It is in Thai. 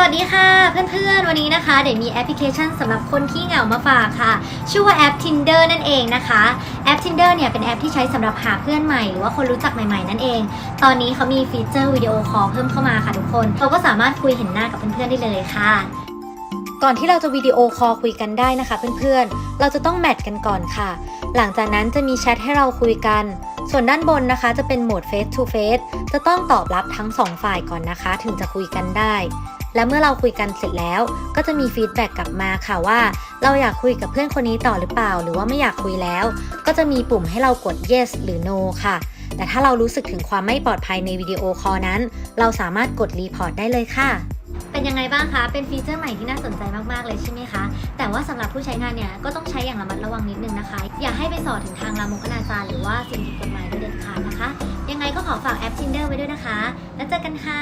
วัสดีค่ะเพื่อนๆ วันนี้นะคะ เดี๋ยวมีแอปพลิเคชันสำหรับคนขี้เหงามาฝากค่ะ ชื่อว่าแอป Tinder นั่นเองนะคะแอป Tinder เนี่ยเป็นแอปที่ใช้สำหรับหาเพื่อนใหม่หรือว่าคนรู้จักใหม่ๆ นั่นเอง ตอนนี้เขามีฟีเจอร์วิดีโอคอลเพิ่มเข้ามาค่ะทุกคน เราก็สามารถคุยเห็นหน้ากับเพื่อนๆได้เลยค่ะก่อนที่เราจะวิดีโอคอลคุยกันได้นะคะเพื่อนๆ เราจะต้องแมทกันก่อนค่ะ หลังจากนั้นจะมีแชทให้เราคุยกัน ส่วนด้านบนนะคะจะเป็นโหมด Face to Face จะต้องตอบรับทั้งสองฝ่ายก่อนนะคะ ถึงจะคุยกันได้ และเมื่อเราคุยกันเสร็จแล้ว ก็จะมีฟีดแบ็กกลับมาค่ะว่า เราอยากคุยกับเพื่อนคนนี้ต่อหรือเปล่า หรือว่าไม่อยากคุยแล้ว ก็จะมีปุ่มให้เรากด yes หรือ no ค่ะ แต่ถ้าเรารู้สึกถึงความไม่ปลอดภัยในวิดีโอคอลนั้น เราสามารถกดรีพอร์ตได้เลยค่ะเป็นยังไงบ้างคะ เป็นฟีเจอร์ใหม่ที่น่าสนใจมาก ๆ เลยใช่ไหมคะ แต่ว่าสำหรับผู้ใช้งานเนี่ยก็ต้องใช้อย่างระมัดระวังนิดนึงนะคะ อย่าให้ไปสอดถึงทางลามกอนาจารหรือว่าสิ่งผิดกฎหมายโดยเด็ดขาดนะคะ ยังไงก็ขอฝากแอป Tinder ไว้ด้วยนะคะ แล้วเจอกันค่ะ